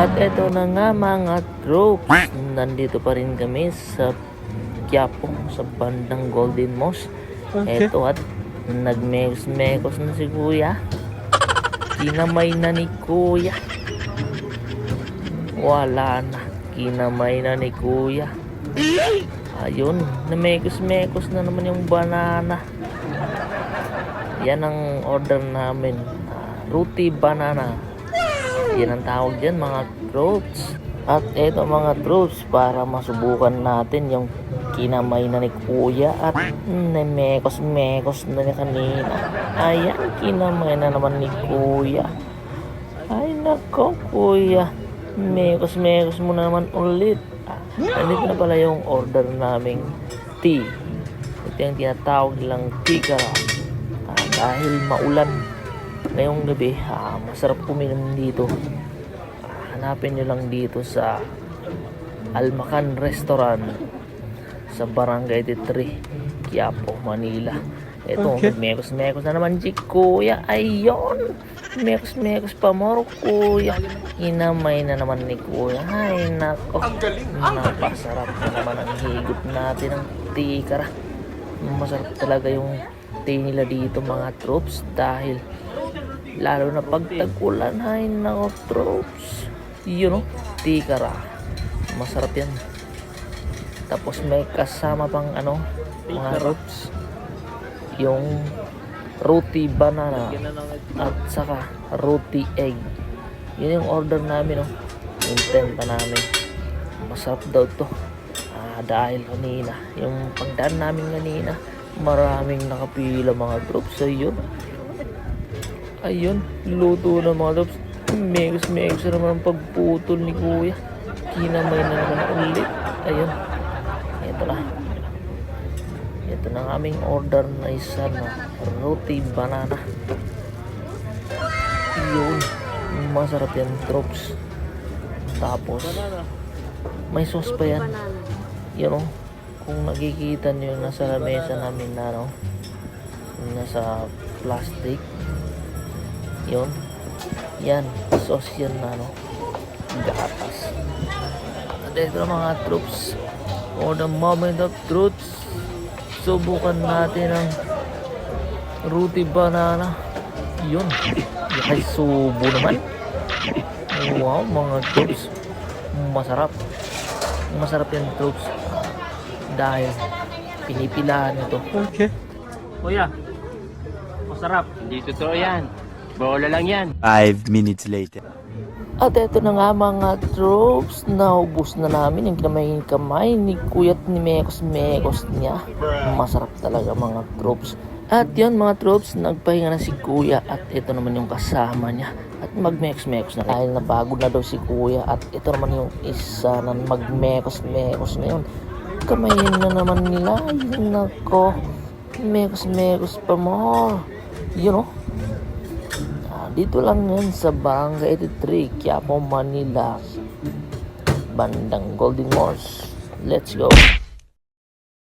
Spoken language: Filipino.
At eto na nga mga troops, nandito pa rin kami sa Quiapo, sa bandang Golden Moss. Okay. Eto at nagmekos-mekos na si Kuya. Kinamay na ni Kuya. Wala na. Kinamay na ni Kuya. Ayun, namekos-mekos na naman yung banana. Yan ang order namin. Ah, Roti banana. Yan ang tawag dyan mga troops. At eto mga troops para masubukan natin yung kinamay na ni kuya at namekos-mekos na ni kanina. Ayan, kinamay na naman ni kuya. Ay nako kuya, mekos-mekos mo na naman ulit. Ah, Nandito na pala yung order naming tea. Ito yung tinatawag nilang tea Ah, dahil maulan ngayong gabi, ah, masarap kuminom dito. Ah, hanapin nyo lang dito sa Almacan Restaurant sa Barangay 83, Quiapo, Manila. Ito, Okay. mekos-mekos na naman, Jik, kuya. Ayun! Mekos-mekos pa mo, kuya. Inamay na naman ni kuya. Ay, nako. Napasarap na naman ang higop natin ng tikara. Masarap talaga yung tea nila dito, mga troops. Dahil, lalo na pag tag-ulan, ay, nako, troops. Yun, oh, tikara. Masarap yan. Tapos may kasama pang ano, mga troops. Yung roti banana at saka roti egg. Yun yung order namin, no? Intent pa namin. Masarap daw to. Ah, dahil kanina, yung pagdaan namin kanina, maraming nakapila mga troops. So yun. Ayun, luto na mga troops. Megas megas na naman pagputol ni kuya. Kinamay na naman ulit. Ayun. Ito na. Ito na ang aming order na isa na roti banana. Yun. Masarap yan, troops. Tapos, may sauce pa yan. Yun o. Kung nakikita nyo nasa lamesa namin na ano, nasa plastic. Yun. Yan. Sauce yan na ano. Gatas. At ito na mga troops. For the moment of truths, subukan natin ang roti banana. Yun. Ay, subo naman. Wow, mga troops. Masarap. Masarap yan, troops. Dahil pinipilahan ito. Okay. Kuya, masarap. Hindi totoo yan. Bola lang yan. Five minutes later. At eto na nga mga troops, naubos na namin yung kamay-kamay ni Kuya at ni Mekos Mekos niya. Masarap talaga mga troops. At yun mga troops, nagpahinga na si Kuya at ito naman yung kasama niya. At mag-mekos-mekos na dahil napagod na daw si Kuya at ito naman yung isa na mag-mekos-mekos ngayon. Kamayin na naman nila. Yun nako. Mekos-mekos pa more. Yun oh. Dito lang yan sa Barangay 83, Quiapo, Manila. Bandang Golden Moors. Let's go.